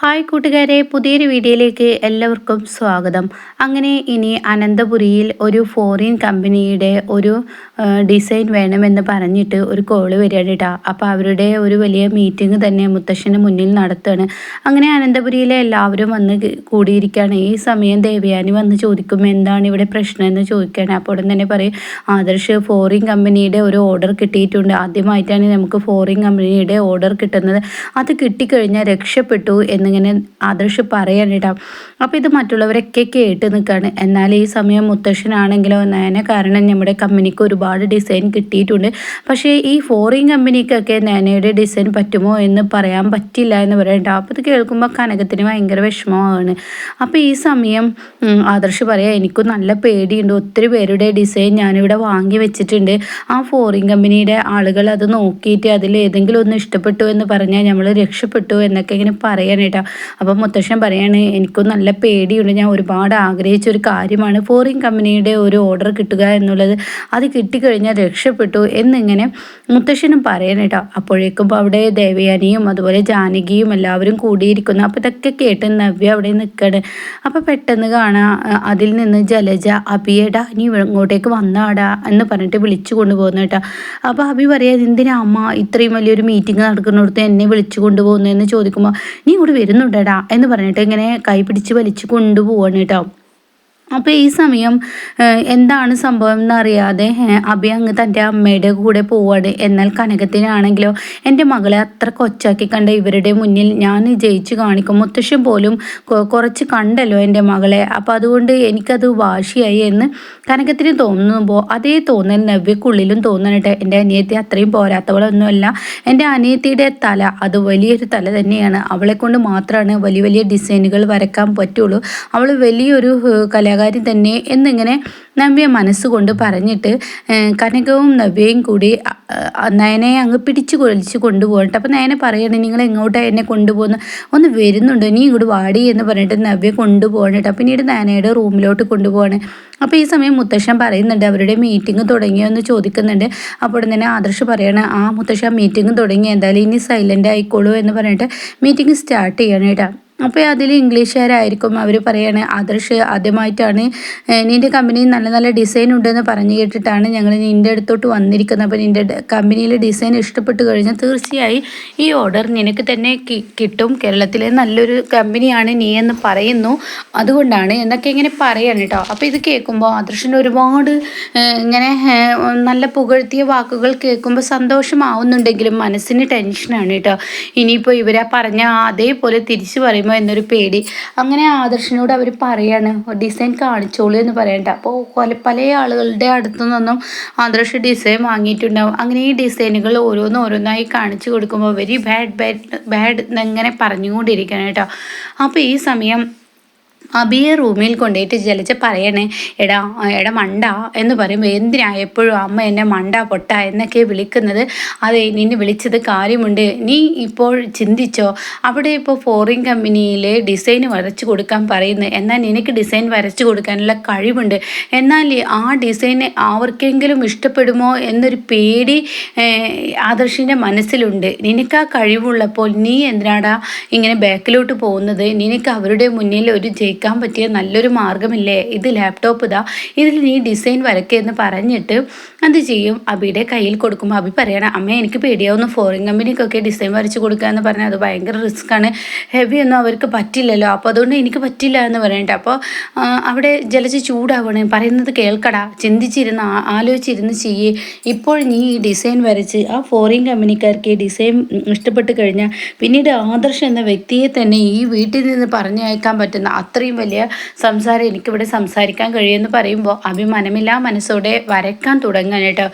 Hi കൂട്ടുകാരെ പുതിയൊരു വീഡിയോയിലേക്ക് എല്ലാവർക്കും സ്വാഗതം. അങ്ങനെ ഇനി അനന്തപുരിയിൽ ഒരു ഫോറിൻ കമ്പനിയുടെ ഒരു ഡിസൈൻ വേണമെന്ന് പറഞ്ഞിട്ട് ഒരു കോൾ വരികയാണ് കേട്ടോ അപ്പോൾ അവരുടെ ഒരു വലിയ മീറ്റിംഗ് തന്നെ മുത്തശ്ശന് മുന്നിൽ നടത്തുകയാണ്. അങ്ങനെ അനന്തപുരിയിലെ എല്ലാവരും വന്ന് കൂടിയിരിക്കുകയാണ്. ഈ സമയം ദേവയാനി വന്ന് ചോദിക്കും എന്താണ് ഇവിടെ പ്രശ്നം എന്ന് ചോദിക്കുകയാണ്. അപ്പോൾ ഉടൻ തന്നെ പറയും ആദർശ് ഫോറിൻ കമ്പനിയുടെ ഒരു ഓർഡർ കിട്ടിയിട്ടുണ്ട്. ആദ്യമായിട്ടാണ് നമുക്ക് ഫോറിൻ കമ്പനിയുടെ ഓർഡർ കിട്ടുന്നത്. അത് കിട്ടിക്കഴിഞ്ഞാൽ രക്ഷപ്പെട്ടു എന്ന് എന്നിങ്ങനെ ആദർശ് പറയാൻ കേട്ടോ. അപ്പോൾ ഇത് മറ്റുള്ളവരൊക്കെ കേട്ട് നിൽക്കുകയാണ് എന്നാൽ ഈ സമയം മുത്തശ്ശനാണെങ്കിലോ നേനെ കാരണം നമ്മുടെ കമ്പനിക്ക് ഒരുപാട് ഡിസൈൻ കിട്ടിയിട്ടുണ്ട്. പക്ഷേ ഈ ഫോറിൻ കമ്പനിക്കൊക്കെ നേനയുടെ ഡിസൈൻ പറ്റുമോ എന്ന് പറയാൻ പറ്റില്ല എന്ന് പറയണ്ട അപ്പോൾ ഇത് കേൾക്കുമ്പോൾ കനകത്തിന് ഭയങ്കര വിഷമമാണ്. അപ്പോൾ ഈ സമയം ആദർശ് പറയാം എനിക്കും നല്ല പേടിയുണ്ട്. ഒത്തിരി പേരുടെ ഡിസൈൻ ഞാനിവിടെ വാങ്ങി വെച്ചിട്ടുണ്ട്. ആ ഫോറിൻ കമ്പനിയുടെ ആളുകൾ അത് നോക്കിയിട്ട് അതിൽ ഏതെങ്കിലും ഒന്ന് ഇഷ്ടപ്പെട്ടു എന്ന് പറഞ്ഞാൽ നമ്മൾ രക്ഷപ്പെട്ടു എന്നൊക്കെ ഇങ്ങനെ പറയാനായിട്ട് കേട്ടോ അപ്പം മുത്തശ്ശൻ പറയാണ് എനിക്കും നല്ല പേടിയുണ്ട്. ഞാൻ ഒരുപാട് ആഗ്രഹിച്ച ഒരു കാര്യമാണ്. ഫോറിൻ കമ്പനിയുടെ ഒരു ഓർഡർ കിട്ടുക എന്നുള്ളത് അത് കിട്ടിക്കഴിഞ്ഞാൽ രക്ഷപ്പെട്ടു എന്നിങ്ങനെ മുത്തശ്ശനും പറയണം കേട്ടോ. അപ്പോഴേക്കും അവിടെ ദേവയാനിയും അതുപോലെ ജാനകിയും എല്ലാവരും കൂടിയിരിക്കുന്നു. അപ്പോൾ ഇതൊക്കെ കേട്ട് നവ്യ അവിടെ നിൽക്കണ്. അപ്പോൾ പെട്ടെന്ന് കാണാം അതിൽ നിന്ന് ജലജ അബിയടാ നീ ഇങ്ങോട്ടേക്ക് വന്നാടാ എന്ന് പറഞ്ഞിട്ട് വിളിച്ചു കൊണ്ടുപോകുന്നു കേട്ടോ. അപ്പോൾ അബി പറയാ എന്തിനാ അമ്മ ഇത്രയും വലിയൊരു മീറ്റിംഗ് നടക്കുന്നിടത്ത് എന്നെ വിളിച്ചു കൊണ്ടുപോകുന്നതെന്ന് ചോദിക്കുമ്പോൾ നീ ഇങ്ങോട്ട് വരുന്നുണ്ടടാ എന്ന് പറഞ്ഞിട്ട് ഇങ്ങനെ കൈ പിടിച്ച് വലിച്ച് കൊണ്ടുപോവാണ് കേട്ടോ. അപ്പോൾ ഈ സമയം എന്താണ് സംഭവം എന്നറിയാതെ അഭി അങ്ങ് തന്റെ അമ്മയുടെ കൂടെ പോവാണ്. എന്നാൽ കനകത്തിനാണെങ്കിലോ എന്റെ മകളെ അത്ര കൊച്ചാക്കി കണ്ട ഇവരുടെ മുന്നിൽ ഞാൻ ജയിച്ചു കാണിക്കും. മുത്തശ്ശൻ പോലും കുറച്ച് കണ്ടല്ലോ എന്റെ മകളെ. അപ്പോൾ അതുകൊണ്ട് എനിക്കത് വാശിയായി എന്ന് കനകത്തിന് തോന്നുമ്പോൾ അതേ തോന്നൽ നവ്യക്കുള്ളിലും തോന്നണട്ടെ എന്റെ അനിയത്തി അത്രയും പോരാത്തവളൊന്നുമല്ല. എന്റെ അനിയത്തിയുടെ തല അത് വലിയൊരു തല തന്നെയാണ്. അവളെ കൊണ്ട് മാത്രമാണ് വലിയ വലിയ ഡിസൈനുകൾ വരക്കാൻ പറ്റുള്ളൂ. അവൾ വലിയൊരു കലാ കലാകാരി തന്നെ എന്നിങ്ങനെ നവ്യ മനസ്സുകൊണ്ട് പറഞ്ഞിട്ട് കനകവും നവ്യയും കൂടി നയനയെ അങ്ങ് പിടിച്ചു കൊളിച്ച് കൊണ്ടുപോകട്ടെ. അപ്പം നയന പറയണേ നിങ്ങൾ എങ്ങോട്ടാണ് എന്നെ കൊണ്ടുപോകുന്നത് ഒന്ന് വരുന്നുണ്ടോ. നീ ഇങ്ങോട്ട് വാടി എന്ന് പറഞ്ഞിട്ട് നവ്യ കൊണ്ടുപോകണേട്ടോ. പിന്നീട് നയനയുടെ റൂമിലോട്ട് കൊണ്ടുപോകണേ അപ്പോൾ ഈ സമയം മുത്തശ്ശൻ പറയുന്നുണ്ട് അവരുടെ മീറ്റിംഗ് തുടങ്ങിയോ? എന്ന് ചോദിക്കുന്നുണ്ട്. അപ്പോൾ തന്നെ ആദർശ് പറയണ ആ മുത്തശ്ശ മീറ്റിംഗ് തുടങ്ങി. എന്തായാലും ഇനി സൈലന്റ് ആയിക്കോളൂ എന്ന് പറഞ്ഞിട്ട് മീറ്റിംഗ് സ്റ്റാർട്ട് ചെയ്യണം കേട്ടോ അപ്പോൾ അതിൽ ഇംഗ്ലീഷുകാരായിരിക്കും അവർ പറയുകയാണ് ആദർശ് ആദ്യമായിട്ടാണ് നിന്റെ കമ്പനി നല്ല നല്ല ഡിസൈൻ ഉണ്ടെന്ന് പറഞ്ഞു കേട്ടിട്ടാണ് ഞങ്ങൾ നിന്റെ അടുത്തോട്ട് വന്നിരിക്കുന്നത്. അപ്പോൾ നിന്റെ കമ്പനിയിലെ ഡിസൈൻ ഇഷ്ടപ്പെട്ട് കഴിഞ്ഞാൽ തീർച്ചയായും ഈ ഓർഡർ നിനക്ക് തന്നെ കിട്ടും. കേരളത്തിലെ നല്ലൊരു കമ്പനിയാണ് നീ എന്ന് പറയുന്നു. അതുകൊണ്ടാണ് എന്നൊക്കെ ഇങ്ങനെ പറയാണ് കേട്ടോ. അപ്പോൾ ഇത് കേൾക്കുമ്പോൾ ആദർശിന് ഒരുപാട് ഇങ്ങനെ നല്ല പുകഴ്ത്തിയ വാക്കുകൾ കേൾക്കുമ്പോൾ സന്തോഷമാവുന്നുണ്ടെങ്കിലും മനസ്സിന് ടെൻഷനാണ് കേട്ടോ. ഇനിയിപ്പോൾ ഇവരെ പറഞ്ഞ അതേപോലെ തിരിച്ചു പറയുമ്പോൾ വരുമോ എന്നൊരു പേടി. അങ്ങനെ ആദർശിനോട് അവർ പറയാണ് ഡിസൈൻ കാണിച്ചോളൂ എന്ന് പറയണ്ട. അപ്പോൾ പല പല ആളുകളുടെ അടുത്തു നിന്നും ആദർശ് ഡിസൈൻ വാങ്ങിയിട്ടുണ്ടാവും. അങ്ങനെ ഈ ഡിസൈനുകൾ ഓരോന്ന് ഓരോന്നായി കാണിച്ചു കൊടുക്കുമ്പോൾ വെരി ബാഡ് ബാഡ് ബാഡ് എന്നിങ്ങനെ പറഞ്ഞുകൊണ്ടിരിക്കണം കേട്ടോ. അപ്പോൾ ഈ സമയം അബിയെ റൂമിൽ കൊണ്ടുപോയിട്ട് ജലജ പറയണേ എടാ എടാ മണ്ട എന്ന് പറയുമ്പോൾ എന്തിനാ എപ്പോഴും അമ്മ എന്നെ മണ്ട പൊട്ട എന്നൊക്കെ വിളിക്കുന്നത്? അതെ നിന്നെ വിളിച്ചത് കാര്യമുണ്ട്. നീ ഇപ്പോൾ ചിന്തിച്ചോ? അവിടെ ഇപ്പോൾ ഫോറിൻ കമ്പനിയിലെ ഡിസൈൻ വരച്ചു കൊടുക്കാൻ പറയുന്നു. എന്നാൽ നിനക്ക് ഡിസൈൻ വരച്ചു കൊടുക്കാനുള്ള കഴിവുണ്ട്. എന്നാൽ ആ ഡിസൈൻ ആർക്കെങ്കിലും ഇഷ്ടപ്പെടുമോ എന്നൊരു പേടി ആദർശിന്റെ മനസ്സിലുണ്ട്. നിനക്ക് ആ കഴിവുള്ളപ്പോൾ നീ എന്തിനാടാ ഇങ്ങനെ ബാക്കിലോട്ട് പോകുന്നത്? നിനക്ക് അവരുടെ മുന്നിൽ ഒരു ജയി ഉപയോഗിക്കാൻ പറ്റിയ നല്ലൊരു മാർഗമില്ലേ ഇത് ലാപ്ടോപ്പ് ഇതാ. ഇതിൽ നീ ഡിസൈൻ വരയ്ക്കെന്ന് പറഞ്ഞിട്ട് എന്ത് ചെയ്യും. അബിയുടെ കയ്യിൽ കൊടുക്കുമ്പോൾ അബി പറയണം അമ്മ എനിക്ക് പേടിയാവുന്ന. ഫോറിൻ കമ്പനിക്കൊക്കെ ഡിസൈൻ വരച്ച് കൊടുക്കുക എന്ന് പറഞ്ഞാൽ അത് ഭയങ്കര റിസ്ക് ആണ്. ഹെവി ഒന്നും അവർക്ക് പറ്റില്ലല്ലോ. അപ്പോൾ അതുകൊണ്ട് എനിക്ക് പറ്റില്ല എന്ന് പറയുന്നുണ്ട് അപ്പോൾ അവിടെ ജലച്ച് ചൂടാവണേ. പറയുന്നത് കേൾക്കടാ. ചിന്തിച്ചിരുന്ന് ആലോചിച്ചിരുന്ന് ചെയ്യേ. ഇപ്പോൾ നീ ഈ ഡിസൈൻ വരച്ച് ആ ഫോറിൻ കമ്പനിക്കാർക്ക് ഈ ഡിസൈൻ ഇഷ്ടപ്പെട്ട് കഴിഞ്ഞാൽ പിന്നീട് ആദർശ് എന്ന വ്യക്തിയെ തന്നെ ഈ വീട്ടിൽ നിന്ന് പറഞ്ഞയക്കാൻ പറ്റുന്ന അത്രയും വലിയ സംസാരം എനിക്കിവിടെ സംസാരിക്കാൻ കഴിയുമെന്ന് പറയുമ്പോൾ അഭിമാനമില്ല മനസ്സോടെ വരയ്ക്കാൻ തുടങ്ങാൻ കേട്ടോ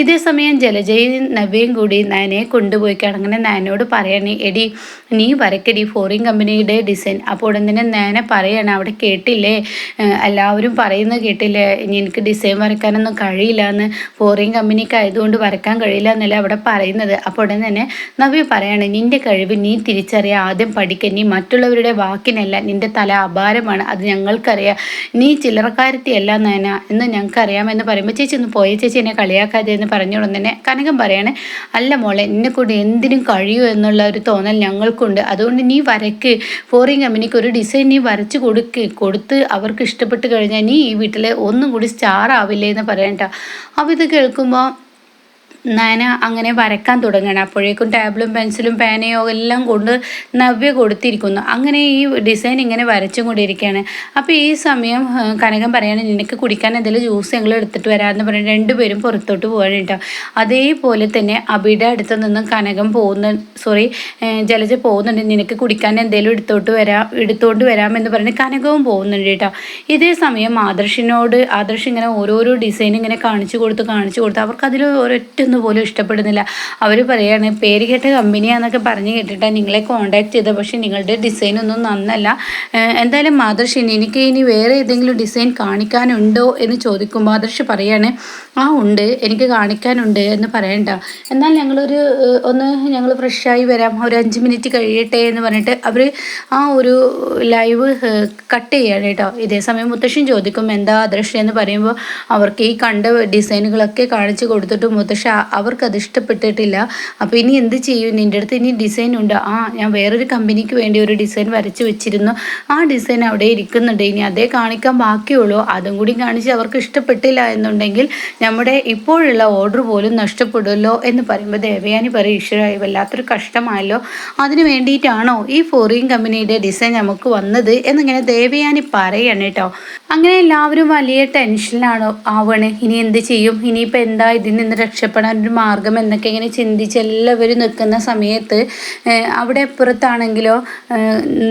ഇതേ സമയം ജലജയും നവ്യയും കൂടി നയനയെ കൊണ്ടുപോയിക്കാണ്. അങ്ങനെ നയനോട് പറയണേ എടി നീ വരക്കടി ഫോറിൻ കമ്പനിയുടെ ഡിസൈൻ അപ്പോൾ ഉടൻ തന്നെ നയന പറയണം അവിടെ കേട്ടില്ലേ? എല്ലാവരും പറയുന്നത് കേട്ടില്ലേ? ഇനി എനിക്ക് ഡിസൈൻ വരയ്ക്കാനൊന്നും കഴിയില്ല എന്ന് ഫോറിൻ കമ്പനിക്ക് ആയതുകൊണ്ട് വരയ്ക്കാൻ കഴിയില്ല എന്നല്ല അവിടെ പറയുന്നത്? അപ്പോൾ ഉടൻ തന്നെ നവ്യ പറയാണ് നിന്റെ കഴിവ് നീ തിരിച്ചറിയാൻ ആദ്യം പഠിക്കുക നീ മറ്റുള്ളവരുടെ വാക്കിനല്ല. നിന്റെ തല അപാരമാണ്. അത് ഞങ്ങൾക്കറിയാം. നീ ചില്ലറക്കാരത്തിയല്ല നയന എന്ന് ഞങ്ങൾക്കറിയാമെന്ന് പറയുമ്പോൾ ചേച്ചി ഒന്ന് പോയ ചേച്ചി ചേച്ചി എന്നെ കളിയാക്കാതെ എന്ന് പറഞ്ഞുകൊണ്ട് തന്നെ കനകം പറയണേ അല്ല മോളെ എന്നെ കൊണ്ട് എന്തിനും കഴിയൂ എന്നുള്ള ഒരു തോന്നൽ ഞങ്ങൾക്കുണ്ട്. അതുകൊണ്ട് നീ വരയ്ക്ക് ഫോറിൻ കമ്പനിക്ക് ഒരു ഡിസൈൻ നീ വരച്ച് കൊടുക്ക്. കൊടുത്ത് അവർക്ക് ഇഷ്ടപ്പെട്ട് കഴിഞ്ഞാൽ നീ ഈ വീട്ടിലെ ഒന്നും കൂടി സ്റ്റാർ ആവില്ലേ എന്ന് പറയണ്ട അപ്പോൾ ഇത് കേൾക്കുമ്പോൾ നയന അങ്ങനെ വരക്കാൻ തുടങ്ങണം അപ്പോഴേക്കും ടേബിളും പെൻസിലും പേനയോ എല്ലാം കൊണ്ട് നവ്യ കൊടുത്തിരിക്കുന്നു. അങ്ങനെ ഈ ഡിസൈൻ ഇങ്ങനെ വരച്ചും കൊണ്ടിരിക്കുകയാണ്. അപ്പോൾ ഈ സമയം കനകം പറയാണ് നിനക്ക് കുടിക്കാൻ എന്തെങ്കിലും ജ്യൂസ് ഞങ്ങൾ എടുത്തിട്ട് വരാമെന്ന് പറഞ്ഞ് രണ്ടുപേരും പുറത്തോട്ട് പോകാൻ കേട്ടോ. അതേപോലെ തന്നെ അബിയുടെ അടുത്ത് നിന്നും കനകം പോകുന്ന സോറി ജലജ പോകുന്നുണ്ട്. നിനക്ക് കുടിക്കാൻ എന്തെങ്കിലും എടുത്തോട്ട് വരാം എടുത്തോണ്ട് വരാമെന്ന് പറഞ്ഞ് കനകവും പോകുന്നുണ്ട് കേട്ടോ. ഇതേ സമയം ആദർശിനോട് ആദർശ് ഇങ്ങനെ ഓരോരോ ഡിസൈൻ ഇങ്ങനെ കാണിച്ചു കൊടുത്ത് കാണിച്ചു കൊടുത്ത് അവർക്ക് അതിൽ ഒരൊറ്റ ഒന്ന് പോലും ഇഷ്ടപ്പെടുന്നില്ല. അവർ പറയുകയാണ് പേര് കേട്ട കമ്പനിയാന്നൊക്കെ പറഞ്ഞ് കേട്ടിട്ടാണ് നിങ്ങളെ കോണ്ടാക്ട് ചെയ്തത്. പക്ഷേ നിങ്ങളുടെ ഡിസൈൻ ഒന്നും നന്നല്ല. എന്തായാലും മാതൃഷിനി എനിക്ക് ഇനി വേറെ ഏതെങ്കിലും ഡിസൈൻ കാണിക്കാനുണ്ടോ? എന്ന് ചോദിക്കും മാതൃഷി പറയാണ് ആ ഉണ്ട്. എനിക്ക് കാണിക്കാനുണ്ട് എന്ന് പറയണ്ട. എന്നാൽ ഞങ്ങളൊരു ഒന്ന് ഞങ്ങൾ ഫ്രഷായി വരാം. ഒരു അഞ്ച് മിനിറ്റ് കഴിയട്ടെ എന്ന് പറഞ്ഞിട്ട് അവർ ആ ഒരു ലൈവ് കട്ട് ചെയ്യാണ് കേട്ടോ. ഇതേ സമയം മുത്തശ്ശൻ ചോദിക്കും എന്താ അദൃശ്യം എന്ന് പറയുമ്പോൾ അവർക്ക് ഈ കണ്ട ഡിസൈനുകളൊക്കെ കാണിച്ചു കൊടുത്തിട്ട് മുത്തശ്ശ അവർക്കത് ഇഷ്ടപ്പെട്ടിട്ടില്ല. അപ്പോൾ ഇനി എന്ത് ചെയ്യും? നിന്റെ അടുത്ത് ഇനി ഡിസൈൻ ഉണ്ട്. ആ ഞാൻ വേറൊരു കമ്പനിക്ക് വേണ്ടി ഒരു ഡിസൈൻ വരച്ച് വെച്ചിരുന്നു. ആ ഡിസൈൻ അവിടെ ഇരിക്കുന്നുണ്ട്. ഇനി അതേ കാണിക്കാൻ ബാക്കിയുള്ളൂ. അതും കൂടി കാണിച്ച് അവർക്ക് ഇഷ്ടപ്പെട്ടില്ല എന്നുണ്ടെങ്കിൽ നമ്മുടെ ഇപ്പോഴുള്ള ഓർഡർ പോലും നഷ്ടപ്പെടുമല്ലോ എന്ന് പറയുമ്പോൾ ദേവയാനി പറയും ഈശ്വരായി വല്ലാത്തൊരു കഷ്ടമായല്ലോ. അതിന് വേണ്ടിയിട്ടാണോ ഈ ഫോറിയൻ കമ്പനിയുടെ ഡിസൈൻ നമുക്ക് വന്നത്? എന്നിങ്ങനെ ദേവയാനി പറയാണ് കേട്ടോ. അങ്ങനെ എല്ലാവരും വലിയ ടെൻഷനിലാണോ ആവണേ. ഇനി എന്ത് ചെയ്യും? ഇനിയിപ്പോൾ എന്താ ഇതിൽ നിന്ന് രക്ഷപ്പെടാൻ ഒരു മാർഗം എന്നൊക്കെ ഇങ്ങനെ ചിന്തിച്ച് എല്ലാവരും നിൽക്കുന്ന സമയത്ത് അവിടെ അപ്പുറത്താണെങ്കിലോ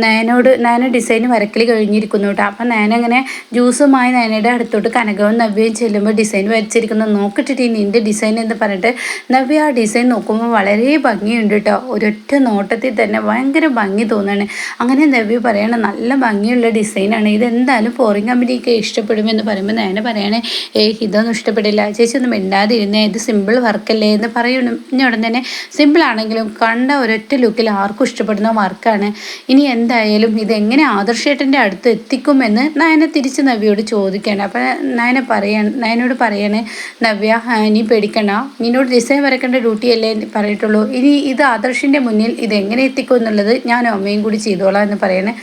നയനോട് നയന ഡിസൈൻ വരക്കൽ കഴിഞ്ഞിരിക്കുന്നു കേട്ടോ. അപ്പം നയന അങ്ങനെ ജ്യൂസുമായി നയനയുടെ അടുത്തോട്ട് കനകവും നവ്യയും ചെല്ലുമ്പോൾ ഡിസൈൻ വരച്ചിരിക്കുന്നത് നോക്കിട്ടിട്ട് നിന്റെ ഡിസൈൻ എന്ന് പറഞ്ഞിട്ട് നവ്യ ആ ഡിസൈൻ നോക്കുമ്പോൾ വളരെ ഭംഗിയുണ്ട് കേട്ടോ. ഒരൊറ്റ നോട്ടത്തിൽ തന്നെ ഭയങ്കര ഭംഗി തോന്നുകയാണ് അങ്ങനെ നവ്യ പറയണം നല്ല ഭംഗിയുള്ള ഡിസൈനാണ് ഇതെന്തായാലും ഫോറിൻ കമ്പനിക്ക് ഇഷ്ടപ്പെടുമെന്ന് പറയുമ്പോൾ നയന പറയണേ ഏഹ് ഇതൊന്നും ഇഷ്ടപ്പെടില്ല. ചേച്ചി ഒന്നും മിണ്ടാതിരുന്നേ. ഇത് സിമ്പിൾ വർക്കല്ലേ എന്ന് പറയുന്ന ഉടൻ തന്നെ സിമ്പിൾ ആണെങ്കിലും കണ്ട ഒരൊറ്റ ലുക്കിൽ ആർക്കും ഇഷ്ടപ്പെടുന്ന വർക്കാണ്. ഇനി എന്തായാലും ഇതെങ്ങനെ ആദർശേട്ടന്റെ അടുത്ത് എത്തിക്കുമെന്ന് നയന തിരിച്ച് നവ്യയോട് ചോദിക്കുകയാണ്. അപ്പം നയന പറയാണ് നയനോട് പറയണേ നവ്യ നീ പേടിക്കണ നിന്നോട് ഡിസൈൻ വരക്കേണ്ട ഡ്യൂട്ടിയല്ലേ പറയിട്ടുള്ളൂ ഇനി ഇത് ആദർശിന്റെ മുന്നിൽ ഇതെങ്ങനെ എത്തിക്കും എന്നുള്ളത് ഞാൻ അമ്മയും കൂടി ചെയ്തോളാം എന്ന് പറയണേ.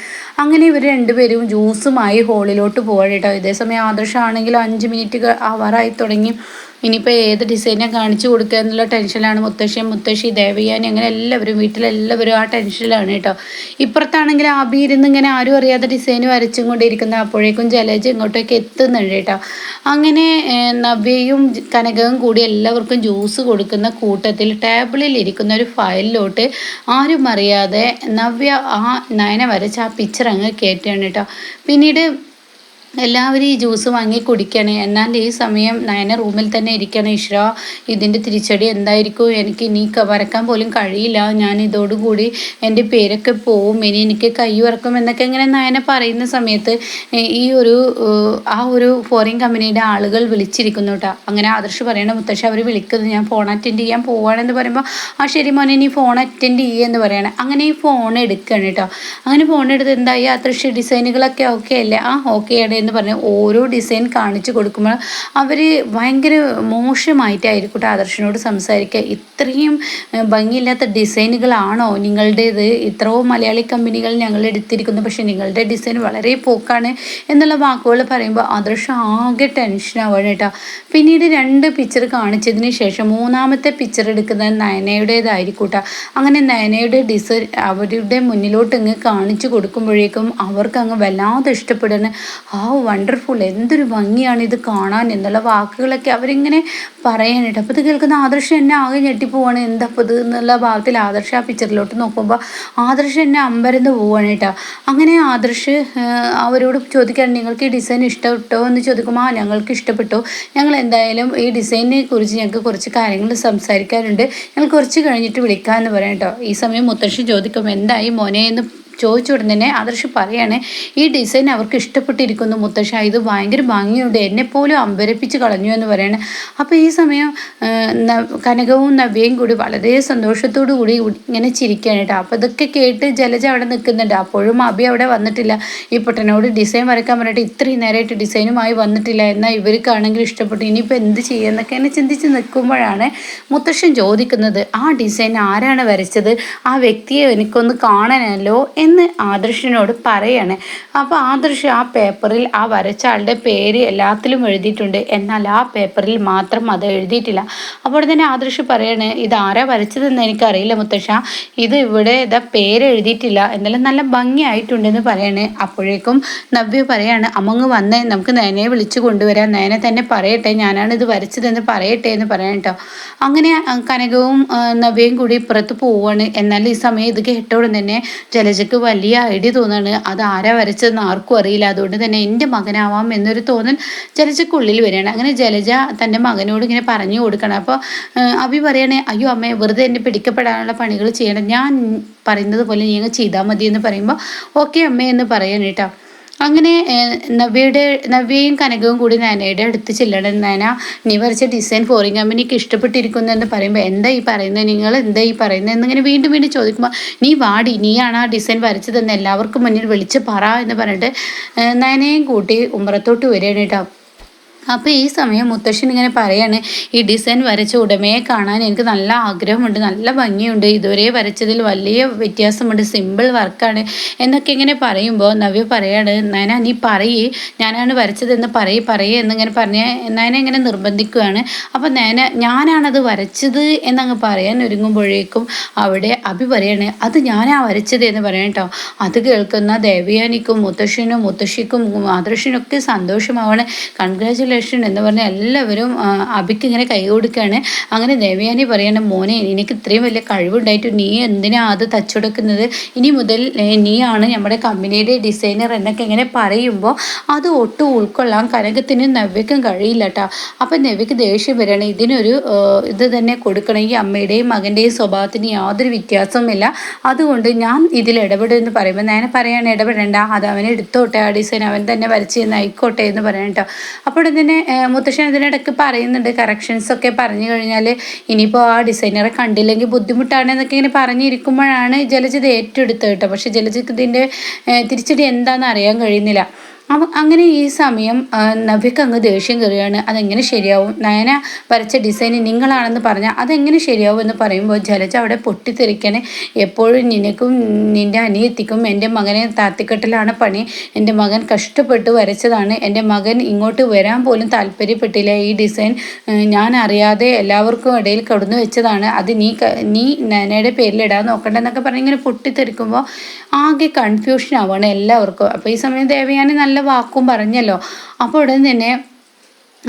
അങ്ങനെ ഇവർ രണ്ടുപേരും ജ്യൂസുമായി ഹോളിലോട്ട് പോകാൻ കേട്ടോ. ഇതേസമയം ആദർശമാണെങ്കിൽ അഞ്ച് മിനിറ്റ് ആവാറായി തുടങ്ങി. ഇനിയിപ്പോൾ ഏത് ഡിസൈനാണ് കാണിച്ചു കൊടുക്കുക എന്നുള്ള ടെൻഷനിലാണ് മുത്തശ്ശിയും മുത്തശ്ശി ദേവയാനി അങ്ങനെ എല്ലാവരും വീട്ടിലെല്ലാവരും ആ ടെൻഷനിലാണ് കേട്ടോ. ഇപ്പുറത്താണെങ്കിൽ ആബി ഇരുന്ന് ഇങ്ങനെ ആരും അറിയാത്ത ഡിസൈൻ വരച്ചും കൊണ്ടിരിക്കുന്ന. അപ്പോഴേക്കും ജലജ് ഇങ്ങോട്ടേക്ക് എത്തുന്നുണ്ട് കേട്ടോ. അങ്ങനെ നവ്യയും കനകവും കൂടി എല്ലാവർക്കും ജ്യൂസ് കൊടുക്കുന്ന കൂട്ടത്തിൽ ടേബിളിൽ ഇരിക്കുന്ന ഒരു ഫയലിലോട്ട് ആരും അറിയാതെ നവ്യ ആ നയന വരച്ച ആ പിക്ചർ അങ്ങ് കയറ്റുകയാണ് കേട്ടോ. പിന്നീട് എല്ലാവരും ഈ ജ്യൂസ് വാങ്ങി കുടിക്കണേ. എന്നാൽ ഈ സമയം നയന റൂമിൽ തന്നെ ഇരിക്കണം. ഈശ്വര ഇതിന്റെ തിരിച്ചടി എന്തായിരിക്കും? എനിക്ക് ഇനി വരക്കാൻ പോലും കഴിയില്ല. ഞാൻ ഇതോടുകൂടി എന്റെ പേരൊക്കെ പോവും. ഇനി എനിക്ക് കൈ വറക്കും എന്നൊക്കെ ഇങ്ങനെ നയന പറയുന്ന സമയത്ത് ഈ ഒരു ആ ഒരു ഫോറിൻ കമ്പനിയുടെ ആളുകൾ വിളിച്ചിരിക്കുന്നു കേട്ടോ. അങ്ങനെ ആദർശ് പറയണ മുത്തശ്ശി അവർ വിളിക്കുന്നത് ഞാൻ ഫോൺ അറ്റൻഡ് ചെയ്യാൻ പോവാണെന്ന് പറയുമ്പോൾ ആ ശരി മോനെ നീ ഫോൺ അറ്റൻഡ് ചെയ്യുമെന്ന് പറയണം. അങ്ങനെ ഈ ഫോൺ എടുക്കുകയാണ് കേട്ടോ. അങ്ങനെ ഫോൺ എടുത്ത് എന്തായി? ആദർശ് ഡിസൈനുകളൊക്കെ ഓക്കെ അല്ലേ? ആ ഓക്കെ ആണ്. എന്ന് പറഞ്ഞ് ഓരോ ഡിസൈൻ കാണിച്ചു കൊടുക്കുമ്പോൾ അവർ ഭയങ്കര മോശമായിട്ടായിരിക്കട്ടെ ആദർശനോട് സംസാരിക്കുക. ഇത്രയും ഭംഗിയില്ലാത്ത ഡിസൈനുകളാണോ നിങ്ങളുടേത്? ഇത്രയോ മലയാളി കമ്പനികൾ ഞങ്ങൾ എടുത്തിരിക്കുന്നു. പക്ഷേ നിങ്ങളുടെ ഡിസൈൻ വളരെ പോക്കാണ് എന്നുള്ള വാക്കുകൾ പറയുമ്പോൾ ആദർശം ആകെ ടെൻഷനാവാണ് കേട്ടോ. പിന്നീട് രണ്ട് പിക്ചർ കാണിച്ചതിന് ശേഷം മൂന്നാമത്തെ പിക്ചർ എടുക്കുന്നത് നയനയുടേതായിരിക്കൂട്ട അങ്ങനെ നയനയുടെ ഡിസൈൻ അവരുടെ മുന്നിലോട്ട് ഇങ്ങ് കാണിച്ചു കൊടുക്കുമ്പോഴേക്കും അവർക്ക് അങ്ങ് വല്ലാതെ ഇഷ്ടപ്പെടുന്ന. ആ വണ്ടർഫുൾ എന്തൊരു ഭംഗിയാണ് ഇത് കാണാൻ എന്നുള്ള വാക്കുകളൊക്കെ അവരിങ്ങനെ പറയാനായിട്ട്. അപ്പോൾ ഇത് കേൾക്കുന്ന ആദർശം എന്നെ ആകെ ഞെട്ടിപ്പോവാണ്. എന്താ ഇത് എന്നുള്ള ഭാവത്തിൽ ആദർശ ആ പിക്ചറിലോട്ട് നോക്കുമ്പോൾ ആദർശം എന്നെ അമ്പരന്ന് പോവാണ് കേട്ടോ. അങ്ങനെ ആദർശ് അവരോട് ചോദിക്കാൻ നിങ്ങൾക്ക് ഈ ഡിസൈൻ ഇഷ്ടപ്പെട്ടോ? എന്ന് ചോദിക്കുമ്പോൾ ആ ഞങ്ങൾക്ക് ഇഷ്ടപ്പെട്ടു. ഞങ്ങൾ എന്തായാലും ഈ ഡിസൈനിനെ കുറിച്ച് ഞങ്ങൾക്ക് കുറച്ച് കാര്യങ്ങൾ സംസാരിക്കാനുണ്ട്. ഞങ്ങൾ കുറച്ച് കഴിഞ്ഞിട്ട് വിളിക്കാമെന്ന് പറയാം കേട്ടോ. ഈ സമയം മുത്തശ്ശി ചോദിക്കും എന്തായി മോനെ? എന്ന് ചോദിച്ച ഉടൻ ആദർശ് പറയാണ് ഈ ഡിസൈൻ അവർക്ക് ഇഷ്ടപ്പെട്ടിരിക്കുന്നു മുത്തശ്ശ. ഇത് ഭയങ്കര ഭംഗിയുണ്ട്. എന്നെപ്പോലും അമ്പരപ്പിച്ച് കളഞ്ഞു എന്ന് പറയണേ. അപ്പോൾ ഈ സമയം കനകവും നവ്യയും കൂടി വളരെ സന്തോഷത്തോടു കൂടി ഇങ്ങനെ ചിരിക്കുകയാണ് കേട്ടോ. അപ്പോൾ ഇതൊക്കെ കേട്ട് ജലജ അവിടെ നിൽക്കുന്നുണ്ട്. അപ്പോഴും അബി അവിടെ വന്നിട്ടില്ല. ഈ പൊട്ടനോട് ഡിസൈൻ വരയ്ക്കാൻ പറഞ്ഞിട്ട് ഇത്രയും നേരമായിട്ട് ഡിസൈനുമായി വന്നിട്ടില്ല എന്നാൽ ഇവർക്കാണെങ്കിൽ ഇഷ്ടപ്പെട്ടു. ഇനിയിപ്പോൾ എന്ത് ചെയ്യുമെന്നൊക്കെ എന്നെ ചിന്തിച്ച് നിൽക്കുമ്പോഴാണ് മുത്തശ്ശൻ ചോദിക്കുന്നത് ആ ഡിസൈൻ ആരാണ് വരച്ചത്? ആ വ്യക്തിയെ എനിക്കൊന്ന് കാണാനല്ലോ? എന്ന് ആദർശിനോട് പറയാണ്. അപ്പോൾ ആദർശ് ആ പേപ്പറിൽ ആ വരച്ച ആളുടെ പേര് എല്ലാത്തിലും എഴുതിയിട്ടുണ്ട്. എന്നാൽ ആ പേപ്പറിൽ മാത്രം അത് എഴുതിയിട്ടില്ല. അപ്പോൾ തന്നെ ആദർശ് പറയാണ് ഇത് ആരാ വരച്ചതെന്ന് എനിക്കറിയില്ല മുത്തശ്ശ. ഇത് ഇവിടെ ഇതാ പേര് എഴുതിയിട്ടില്ല. എന്നാലും നല്ല ഭംഗിയായിട്ടുണ്ടെന്ന് പറയാണ്. അപ്പോഴേക്കും നവ്യ പറയാണ് അമ്മങ്ങ് വന്നേ നമുക്ക് നേനെ വിളിച്ചു കൊണ്ടുവരാം. നേനെ തന്നെ പറയട്ടെ ഞാനാണ് ഇത് വരച്ചതെന്ന് പറയട്ടെ എന്ന് പറയാം കേട്ടോ അങ്ങനെ കനകവും നവ്യയും കൂടി പുറത്ത് പോവാണ്. എന്നാൽ ഈ സമയം ഇത് കേട്ടോടെ തന്നെ ജലജയ്ക്ക് വലിയ ഐഡിയ തോന്നാണ് അത് ആരാ വരച്ചതെന്ന് ആർക്കും അറിയില്ല. അതുകൊണ്ട് തന്നെ എന്റെ മകനാവാം എന്നൊരു തോന്നൽ ജലജക്കുള്ളിൽ വരികയാണ്. അങ്ങനെ ജലജ തന്റെ മകനോട് ഇങ്ങനെ പറഞ്ഞു കൊടുക്കണം അപ്പോൾ അഭി പറയണേ അയ്യോ അമ്മേ വെറുതെ എന്നെ പിടിക്കപ്പെടാനുള്ള പണികൾ ചെയ്യണം ഞാൻ പറയുന്നത് പോലെ നീ ചെയ്താൽ മതി എന്ന് പറയുമ്പോൾ ഓക്കെ അമ്മേ എന്ന് പറയാൻ കേട്ടോ. അങ്ങനെ നവ്യയുടെ നവ്യയും കനകവും കൂടി നയനയുടെ അടുത്ത് ചെല്ലണം നയന നീ വരച്ച ഡിസൈൻ ഫോറിൻ കമ്പനിക്ക് ഇഷ്ടപ്പെട്ടിരിക്കുന്നു എന്ന് പറയുമ്പോൾ എന്താ ഈ പറയുന്നത് നിങ്ങൾ എന്താ ഈ പറയുന്നത് എന്നിങ്ങനെ വീണ്ടും വീണ്ടും ചോദിക്കുമ്പോൾ നീ വാടി നീയാണ് ആ ഡിസൈൻ വരച്ചതെന്ന് എല്ലാവർക്കും മുന്നിൽ വിളിച്ച് പറ എന്ന് പറഞ്ഞിട്ട് നയനയും കൂട്ടി ഉമ്മറത്തോട്ട് വരികയാണ് കേട്ടോ. അപ്പോൾ ഈ സമയം മുത്തശ്ശൻ ഇങ്ങനെ പറയാണ് ഈ ഡിസൈൻ വരച്ച ഉടമയെ കാണാൻ എനിക്ക് നല്ല ആഗ്രഹമുണ്ട് നല്ല ഭംഗിയുണ്ട്. ഇതുവരെ വരച്ചതിൽ വലിയ വ്യത്യാസമുണ്ട്. സിമ്പിൾ വർക്കാണ് എന്നൊക്കെ ഇങ്ങനെ പറയുമ്പോൾ നവ്യ പറയാണ് നയന നീ പറയേ. ഞാനാണ് വരച്ചതെന്ന് പറയേ പറയേ എന്നിങ്ങനെ പറഞ്ഞ് നയന ഇങ്ങനെ നിർബന്ധിക്കുകയാണ് അപ്പോൾ നയന ഞാനാണത് വരച്ചത് എന്നങ്ങ് പറയാൻ ഒരുങ്ങുമ്പോഴേക്കും അവിടെ അഭി പറയാണ് അത് ഞാനാ വരച്ചത് എന്ന് പറയണം കേട്ടോ. അത് കേൾക്കുന്ന ദേവയാനിക്കും മുത്തശ്ശനും മുത്തശ്ശിക്കും മാതൃശ്ശിനൊക്കെ സന്തോഷമാവാണ്. കൺഗ്രാചുലേഷൻ കൺഗ്രാജുലേഷൻ എന്ന് പറഞ്ഞാൽ എല്ലാവരും അബിക്ക് ഇങ്ങനെ കൈ കൊടുക്കുകയാണ് അങ്ങനെ ദേവയാനി പറയാണ് മോനെ എനിക്ക് ഇത്രയും വലിയ കഴിവുണ്ടായിട്ട് നീ എന്തിനാ അത് തച്ചുടക്കുന്നത്? ഇനി മുതൽ നീയാണ് നമ്മുടെ കമ്പനിയുടെ ഡിസൈനർ എന്നൊക്കെ ഇങ്ങനെ പറയുമ്പോൾ അത് ഒട്ടും ഉൾക്കൊള്ളാൻ കനകത്തിനും നവ്യക്കും കഴിയില്ല കേട്ടോ അപ്പം നവ്യക്ക് ദേഷ്യം വരികയാണ്. ഇതിനൊരു ഇത് തന്നെ കൊടുക്കണം. ഈ അമ്മയുടെയും മകന്റെയും സ്വഭാവത്തിന് യാതൊരു വ്യത്യാസവുമില്ല. അതുകൊണ്ട് ഞാൻ ഇതിൽ ഇടപെടുമെന്ന് പറയുമ്പോൾ ഞാൻ പറയാണ് ഇടപെടേണ്ട. അത് അവനെ എടുത്തോട്ടെ. ആ ഡിസൈൻ അവൻ തന്നെ വരച്ച് തന്നെ ആയിക്കോട്ടെ എന്ന് പറയണം കേട്ടോ അപ്പോൾ തന്നെ മുത്തശ്ശൻ ഇതിനിടയ്ക്ക് പറയുന്നുണ്ട് കറക്ഷൻസ് ഒക്കെ പറഞ്ഞു കഴിഞ്ഞാൽ ഇനിയിപ്പോൾ ആ ഡിസൈനറെ കണ്ടില്ലെങ്കിൽ ബുദ്ധിമുട്ടാണ് എന്നൊക്കെ ഇങ്ങനെ പറഞ്ഞിരിക്കുമ്പോഴാണ് ജലജിത് ഏറ്റെടുത്തത് കേട്ടോ. പക്ഷേ ജലജിത് ഇതിന്റെ തിരിച്ചടി എന്താണെന്ന് അറിയാൻ കഴിയുന്നില്ല. അപ്പം അങ്ങനെ ഈ സമയം നവ്യക്ക് അങ്ങ് ദേഷ്യം കയറുകയാണ്. അതെങ്ങനെ ശരിയാവും? നയന വരച്ച ഡിസൈൻ നിങ്ങളാണെന്ന് പറഞ്ഞാൽ അതെങ്ങനെ ശരിയാവും എന്ന് പറയുമ്പോൾ ജലജ അവിടെ പൊട്ടിത്തെറിക്കണേ. എപ്പോഴും നിനക്കും നിന്റെ അനിയത്തിക്കും എന്റെ മകനെ താത്തിക്കെട്ടിലാണ് പണി. എന്റെ മകൻ കഷ്ടപ്പെട്ട് വരച്ചതാണ്. എന്റെ മകൻ ഇങ്ങോട്ട് വരാൻ പോലും താല്പര്യപ്പെട്ടില്ല. ഈ ഡിസൈൻ ഞാൻ അറിയാതെ എല്ലാവർക്കും ഇടയിൽ കടന്നു വെച്ചതാണ്. അത് നീ നീ നനയുടെ പേരിലിടാൻ നോക്കണ്ടെന്നൊക്കെ പറഞ്ഞ് ഇങ്ങനെ പൊട്ടിത്തെറിക്കുമ്പോൾ ആകെ കൺഫ്യൂഷൻ ആവുകയാണ് എല്ലാവർക്കും. അപ്പോൾ ഈ സമയം ദേവയാനി നല്ല വാക്കും പറഞ്ഞല്ലോ. അപ്പോൾ ഉടൻ തന്നെ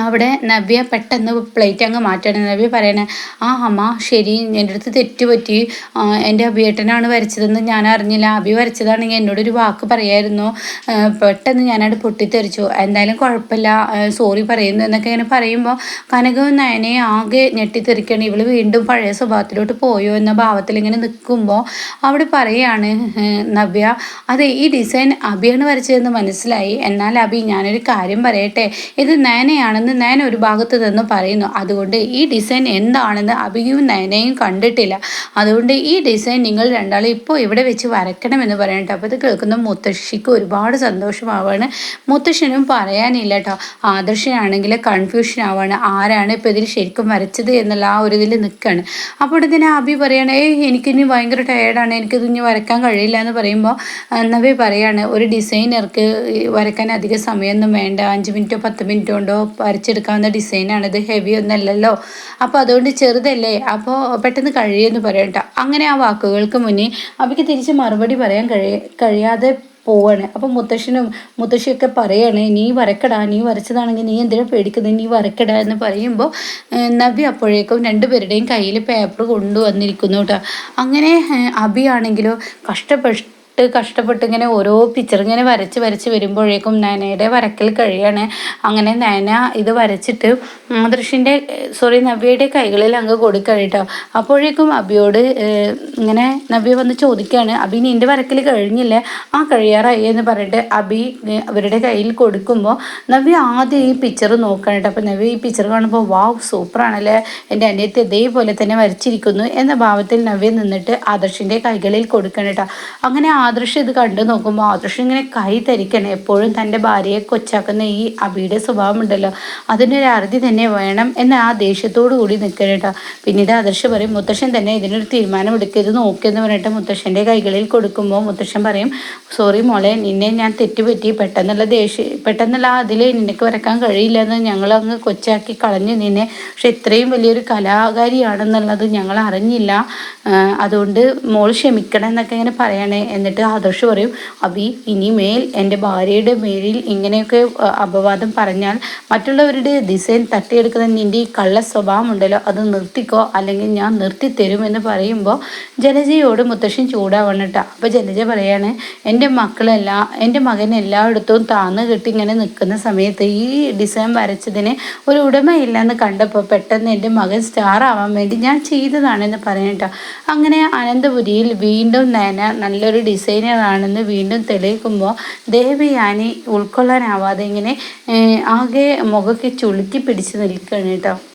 അവിടെ നവ്യ പെട്ടെന്ന് പ്ലേറ്റ് അങ്ങ് മാറ്റണം നവ്യ പറയണേ ആ അമ്മ ശരി എന്റെ അടുത്ത് തെറ്റുപറ്റി. എന്റെ അഭിയേട്ടനാണ് വരച്ചതെന്ന് ഞാൻ അറിഞ്ഞില്ല. അഭി വരച്ചതാണെങ്കിൽ എന്നോടൊരു വാക്ക് പറയായിരുന്നു. പെട്ടെന്ന് ഞാനവിടെ പൊട്ടിത്തെറിച്ചു. എന്തായാലും കുഴപ്പമില്ല. സോറി പറയുന്നു എന്നൊക്കെ ഇങ്ങനെ പറയുമ്പോൾ കനകവും നയനെ ആകെ ഞെട്ടിത്തെറിക്കണം ഇവൾ വീണ്ടും പഴയ സ്വഭാവത്തിലോട്ട് പോയോ എന്ന ഭാവത്തിൽ ഇങ്ങനെ നിൽക്കുമ്പോൾ അവിടെ പറയാണ് നവ്യ അതെ ഈ ഡിസൈൻ അഭിയാണ് വരച്ചതെന്ന് മനസ്സിലായി. എന്നാൽ അഭി ഞാനൊരു കാര്യം പറയട്ടെ. ഇത് നയനയാണ് എന്ന് നയൻ ഒരു ഭാഗത്ത് നിന്ന് പറയുന്നു. അതുകൊണ്ട് ഈ ഡിസൈൻ എന്താണെന്ന് അഭിയും നയനയും കണ്ടിട്ടില്ല. അതുകൊണ്ട് ഈ ഡിസൈൻ നിങ്ങൾ രണ്ടാളും ഇപ്പോൾ ഇവിടെ വെച്ച് വരയ്ക്കണമെന്ന് പറയട്ടെ അപ്പോൾ ഇത് കേൾക്കുന്ന മുത്തശ്ശിക്ക് ഒരുപാട് സന്തോഷമാവാണ്. മുത്തശ്ശനും പറയാനില്ല കേട്ടോ. ആദർശനാണെങ്കിൽ കൺഫ്യൂഷൻ ആവാണ്. ആരാണ് ഇപ്പോൾ ഇതിൽ ശരിക്കും വരച്ചത് എന്നുള്ള ആ ഒരു ഇതിൽ നിൽക്കുകയാണ് അപ്പോൾ ഇതിനെ അഭി പറയാണ് ഏയ് എനിക്കിനി ഭയങ്കര ടയേർഡാണ് എനിക്കിത് ഇനി വരയ്ക്കാൻ കഴിയില്ല എന്ന് പറയുമ്പോൾ നവി പറയാണ് ഒരു ഡിസൈനർക്ക് വരയ്ക്കാൻ അധിക സമയമൊന്നും വേണ്ട. അഞ്ച് മിനിറ്റോ പത്ത് മിനിറ്റോ കൊണ്ടോ വരച്ചെടുക്കാവുന്ന ഡിസൈനാണ്. ഇത് ഹെവി ഒന്നല്ലല്ലോ. അപ്പോൾ അതുകൊണ്ട് ചെറുതല്ലേ? അപ്പോൾ പെട്ടെന്ന് കഴിയുമെന്ന് പറയണ്ട അങ്ങനെ ആ വാക്കുകൾക്ക് മുന്നേ അവയ്ക്ക് തിരിച്ച് മറുപടി പറയാൻ കഴിയ കഴിയാതെ പോവാണ്. അപ്പം മുത്തശ്ശനും മുത്തശ്ശിയൊക്കെ പറയാണ് നീ വരക്കടാ. നീ വരച്ചതാണെങ്കിൽ നീ എന്തിനാ പേടിക്കുന്നത് നീ വരക്കടാ എന്ന് പറയുമ്പോൾ നവ്യ അപ്പോഴേക്കും രണ്ടുപേരുടെയും കയ്യിൽ പേപ്പർ കൊണ്ടുവന്നിരിക്കുന്നു കേട്ടോ അങ്ങനെ അബിയാണെങ്കിലോ കഷ്ടപ്പെട്ട് കഷ്ടപ്പെട്ട് കഷ്ടപ്പെട്ട് ഇങ്ങനെ ഓരോ പിക്ചർ ഇങ്ങനെ വരച്ച് വരച്ച് വരുമ്പോഴേക്കും നയനയുടെ വരക്കൽ കഴിയാണ്. അങ്ങനെ നയന ഇത് വരച്ചിട്ട് ദൃഷിന്റെ സോറി നവ്യയുടെ കൈകളിൽ അങ്ങ് കൊടുക്കഴിട്ടോ. അപ്പോഴേക്കും അബിയോട് ഇങ്ങനെ നവ്യ വന്ന് ചോദിക്കുകയാണ് അബി നിന്റെ വരക്കൽ കഴിഞ്ഞില്ലേ? ആ കഴിയാറായി എന്ന് പറഞ്ഞിട്ട് അബി അവരുടെ കയ്യിൽ കൊടുക്കുമ്പോൾ നവ്യ ആദ്യം ഈ പിക്ചർ നോക്കണം കേട്ടോ. അപ്പോൾ നവ്യ ഈ പിക്ചർ കാണുമ്പോൾ വാവ് സൂപ്പറാണല്ലേ എന്റെ അനിയത്തി ഇതേപോലെ തന്നെ വരച്ചിരിക്കുന്നു എന്ന ഭാവത്തിൽ നവ്യ നിന്നിട്ട് ആദർശിന്റെ കൈകളിൽ കൊടുക്കണം കേട്ടോ. അങ്ങനെ ആദർശ് ഇത് കണ്ടു നോക്കുമ്പോൾ ആദർശ് ഇങ്ങനെ കൈ ധരിക്കണം. എപ്പോഴും തന്റെ ഭാര്യയെ കൊച്ചാക്കുന്ന ഈ അബിയുടെ സ്വഭാവം ഉണ്ടല്ലോ അതിനൊരു അറുതി തന്നെ വേണം എന്ന ആ ദേഷ്യത്തോടു കൂടി നിൽക്കണം കേട്ടോ പിന്നീട് ആദർശ് പറയും മുത്തശ്ശൻ തന്നെ ഇതിനൊരു തീരുമാനം എടുക്കുക ഇത് നോക്കിയെന്ന് പറഞ്ഞിട്ട് മുത്തശ്ശന്റെ കൈകളിൽ കൊടുക്കുമ്പോൾ മുത്തശ്ശൻ പറയും സോറി മോളെ നിന്നെ ഞാൻ തെറ്റുപറ്റി. പെട്ടെന്നുള്ള ദേഷ്യം പെട്ടെന്നുള്ള അതിൽ നിനക്ക് വരക്കാൻ കഴിയില്ല എന്ന് ഞങ്ങളങ്ങ് കൊച്ചാക്കി കളഞ്ഞു നിന്നെ. പക്ഷെ ഇത്രയും വലിയൊരു കലാകാരിയാണെന്നുള്ളത് ഞങ്ങൾ അറിഞ്ഞില്ല. അതുകൊണ്ട് മോൾ ക്ഷമിക്കണം എന്നൊക്കെ ഇങ്ങനെ പറയണേ. എന്നിട്ട് ആദർശ് പറയും അബി ഇനിമേൽ എന്റെ ഭാര്യയുടെ മേലിൽ ഇങ്ങനെയൊക്കെ അപവാദം പറഞ്ഞാൽ മറ്റുള്ളവരുടെ ഡിസൈൻ തട്ടിയെടുക്കുന്ന നിന്റെ ഈ കള്ള സ്വഭാവം ഉണ്ടല്ലോ അത് നിർത്തിക്കോ അല്ലെങ്കിൽ ഞാൻ നിർത്തി നിർത്തിത്തരുമെന്ന് പറയുമ്പോൾ ജനജയോട് മുത്തശ്ശൻ ചൂടാവണം കേട്ടോ അപ്പോൾ ജനജ പറയാണ് എന്റെ മക്കളെല്ലാം എന്റെ മകൻ എല്ലായിടത്തും താന്ന് കെട്ടി ഇങ്ങനെ നിൽക്കുന്ന സമയത്ത് ഈ ഡിസൈൻ വരച്ചതിന് ഒരു ഉടമയില്ലെന്ന് കണ്ടപ്പോൾ പെട്ടെന്ന് എന്റെ മകൻ സ്റ്റാർ ആവാൻ വേണ്ടി ഞാൻ ചെയ്തതാണെന്ന് പറയട്ടോ അങ്ങനെ അനന്തപുരിയിൽ വീണ്ടും നേന നല്ലൊരു ഡിസൈനറാണെന്ന് വീണ്ടും തെളിയിക്കുമ്പോൾ ദേവയാനി ഉൾക്കൊള്ളാനാവാതെ ഇങ്ങനെ ആകെ മുഖമൊക്കെ ചുളുക്കി പിടിച്ച് നിൽക്കുകയാണ് കേട്ടോ.